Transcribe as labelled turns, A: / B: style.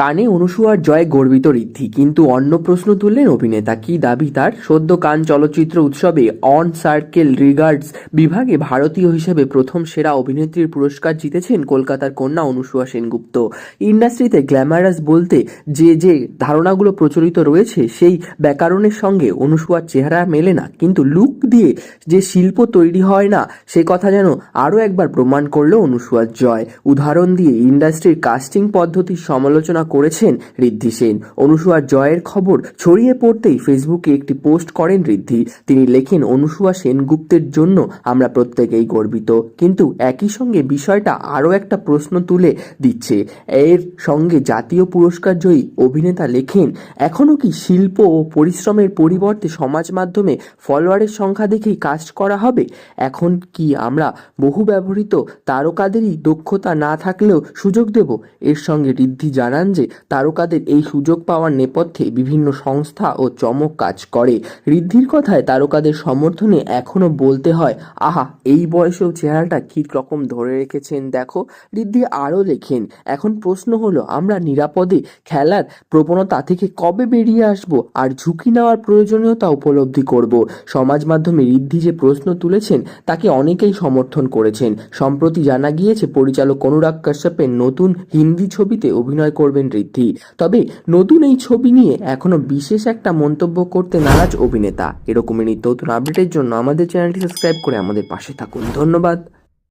A: কানে অনুসুয়ার জয় গর্বিত ঋদ্ধি, কিন্তু অন্য প্রশ্ন তুললেন অভিনেতা। কি দাবি তার? সদ্য কান চলচ্চিত্র উৎসবে অন সার্কেল রিগার্ডস বিভাগে ভারতীয় হিসেবে প্রথম সেরা অভিনেত্রীর পুরস্কার জিতেছেন কলকাতার কন্যা অনুসুয়া সেনগুপ্ত। ইন্ডাস্ট্রিতে গ্ল্যামারাস বলতে যে যে ধারণাগুলো প্রচলিত রয়েছে, সেই ব্যাকরণের সঙ্গে অনুসুয়ার চেহারা মেলে না, কিন্তু লুক দিয়ে যে শিল্প তৈরি হয় না, সে কথা যেন আরও একবার প্রমাণ করল অনুসুয়ার জয়। উদাহরণ দিয়ে ইন্ডাস্ট্রির কাস্টিং পদ্ধতির সমালোচনা করেছেন ঋদ্ধি সেন। অনুসুয়ার জয়ের খবর ছড়িয়ে পড়তেই ফেসবুকে একটি পোস্ট করেন ঋদ্ধি। তিনি লেখেন অনুসুয়া সেনগুপ্তের জন্য আমরা প্রত্যেকেই গর্বিত। কিন্তু একই সঙ্গে বিষয়টা আরও একটা প্রশ্ন তুলে দিচ্ছে। এর সঙ্গে জাতীয় পুরস্কার জয়ী অভিনেতা লেখেন এখনও কি শিল্প ও পরিশ্রমের পরিবর্তে সমাজ মাধ্যমে ফলোয়ারের সংখ্যা দেখেই কাস্ট করা হবে? এখন কি আমরা বহু ব্যবহৃত তারকাদেরই দক্ষতা না থাকলেও সুযোগ দেব? এর সঙ্গে ঋদ্ধি জানান যে তারকাদের এই সুযোগ পাওয়ার নেপথ্যে বিভিন্ন সংস্থা ও চমক কাজ করে। ঋদ্ধির কথায় তারকাদের সমর্থনে এখনও বলতে হয়, আহা, এই বয়সেও চেহারাটা কী রকম ধরে রেখেছেন, দেখো। ঋদ্ধি আরও লেখেন, এখন প্রশ্ন হলো, আমরা নিরাপদে খেলার প্রবণতা থেকে কবে বেরিয়ে আসব? আর ঝুঁকি নেওয়ার প্রয়োজনীয়তা উপলব্ধি করব? সমাজ মাধ্যমে ঋদ্ধি যে প্রশ্ন তুলেছেন, তাকে অনেকেই সমর্থন করেছেন। সম্প্রতি জানা গিয়েছে, পরিচালক অনুরাগ কাশ্যপের নতুন হিন্দি ছবিতে অভিনয় করবেন ঋদ্ধি। তবে নতুন এই ছবি নিয়ে এখনও বিশেষ একটা মন্তব্য করতে নারাজ অভিনেতা। এরকমই নিত্য নতুন আপডেটের জন্য আমাদের চ্যানেলটি সাবস্ক্রাইব করে আমাদের পাশে থাকুন। ধন্যবাদ।